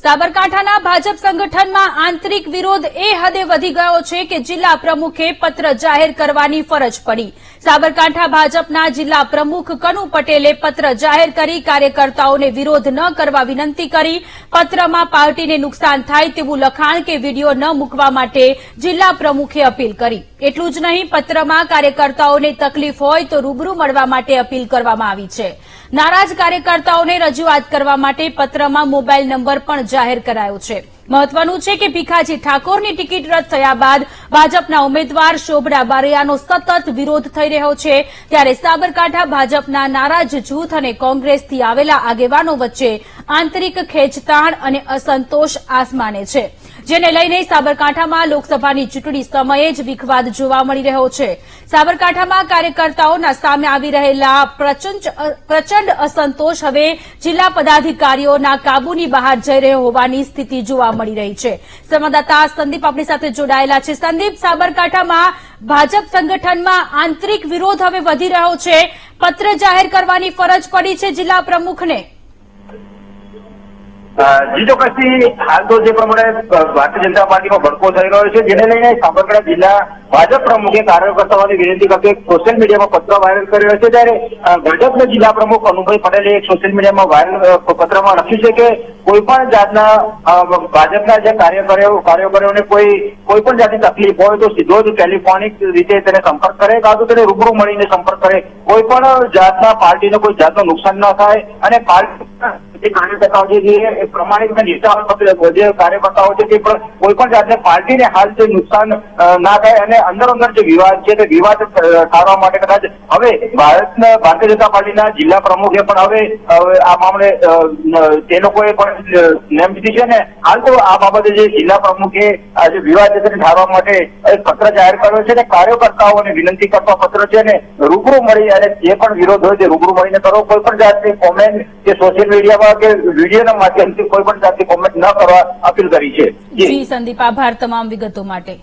સાબરકાંઠાના ભાજપ સંગઠનમાં આંતરિક વિરોધ એ હદે વધી ગયો છે કે જિલ્લા પ્રમુખે પત્ર જાહેર કરવાની ફરજ પડી. સાબરકાંઠા ભાજપના જિલ્લા પ્રમુખ કનુ પટેલે પત્ર જાહેર કરી કાર્યકર્તાઓને વિરોધ ન કરવા વિનંતી કરી. પત્રમાં પાર્ટીને નુકસાન થાય તેવું લખાણ કે વીડિયો ન મૂકવા માટે જિલ્લા પ્રમુખે અપીલ કરી. એટલું જ નહીં, પત્રમાં કાર્યકર્તાઓને તકલીફ હોય તો રૂબરૂ મળવા માટે અપીલ કરવામાં આવી છે. નારાજ કાર્યકર્તાઓને રજૂઆત કરવા માટે પત્રમાં મોબાઈલ નંબર પણ જાહેર કરાયો છે. મહત્વનું છે કે ભીખાજી ઠાકોરની ટિકિટ રદ થયા બાદ ભાજપના ઉમેદવાર શોભના બારૈયાનો સતત વિરોધ થઈ રહ્યો છે. ત્યારે સાબરકાંઠા ભાજપના નારાજ જૂથ અને કોંગ્રેસથી આવેલા આગેવાનો વચ્ચે આંતરિક ખેંચતાણ અને અસંતોષ આસમાને છે. જેને લઈને સાબરકાંઠામાં લોકસભાની ચૂંટણી સમયે જ વિખવાદ જોવા મળી રહ્યો છે. સાબરકાંઠામાં કાર્યકર્તાઓના સામે આવી રહેલા પ્રચંડ અસંતોષ હવે જિલ્લા પદાધિકારીઓના કાબુની બહાર જઈ રહ્યો હોવાની સ્થિતિ જોવા મળી રહી છે. સંવાદદાતા સંદીપ આપણી સાથે જોડાયેલા છે. સંદીપ, સાબરકાંઠામાં ભાજપ સંગઠનમાં આંતરિક વિરોધ હવે વધી રહ્યો છે. પત્ર જાહેર કરવાની ફરજ પડી છે જિલ્લા પ્રમુખને. જી ચોક્કસથી હાલ તો જે પ્રમાણે ભારતીય જનતા પાર્ટીમાં ભડકો થઈ રહ્યો છે, જેને લઈને સાબરકાંઠા જિલ્લા ભાજપ પ્રમુખે કાર્યકર્તાઓની વિનંતી કરતો એક સોશિયલ મીડિયામાં પત્ર વાયરલ કર્યો છે ત્યારે ભાજપના જિલ્લા પ્રમુખ અનુભવ પટેલે એક સોશિયલ મીડિયામાં વાયરલ પત્રમાં લખ્યું છે કે કોઈ પણ જાતના ભાજપના જે કાર્યકરો કાર્યકરોને કોઈ કોઈ પણ જાતની તકલીફ હોય તો સીધો જ ટેલિફોનિક રીતે તેને સંપર્ક કરે, કાં તો તેને રૂબરૂ મળીને સંપર્ક કરે. કોઈ પણ જાતના પાર્ટીને કોઈ જાતનું નુકસાન ન થાય અને પાર્ટી જે કાર્યકર્તાઓ છે જે પ્રમાણિક નેતાઓ જે કાર્યકર્તાઓ છે તે પણ કોઈ પણ જાતને પાર્ટીને હાલ જે નુકસાન ના થાય અને અંદર અંદર જે વિવાદ છે તે વિવાદ ટાળવા માટે કદાચ હવે ભારતના, ભારતીય જનતા પાર્ટીના જિલ્લા પ્રમુખે પણ હવે આ મામલે તે લોકોએ પણ નેમ દીધી છે ને હાલ તો આ બાબતે જે જિલ્લા પ્રમુખે આ જે વિવાદ છે તેને ઠારવા માટે પત્ર જાહેર કર્યો છે અને કાર્યકર્તાઓને વિનંતી કરતો પત્ર છે ને રૂબરૂ મળી અને જે પણ વિરોધ હોય તે રૂબરૂ મળીને કરો. કોઈ પણ જાતની કોમેન્ટ કે સોશિયલ મીડિયામાં કે વિડીયોના માધ્યમથી કોઈ પણ જાતની કોમેન્ટ ન કરવા અપીલ કરી છે. જી સંદીપ, આભાર તમામ વિગતો માટે.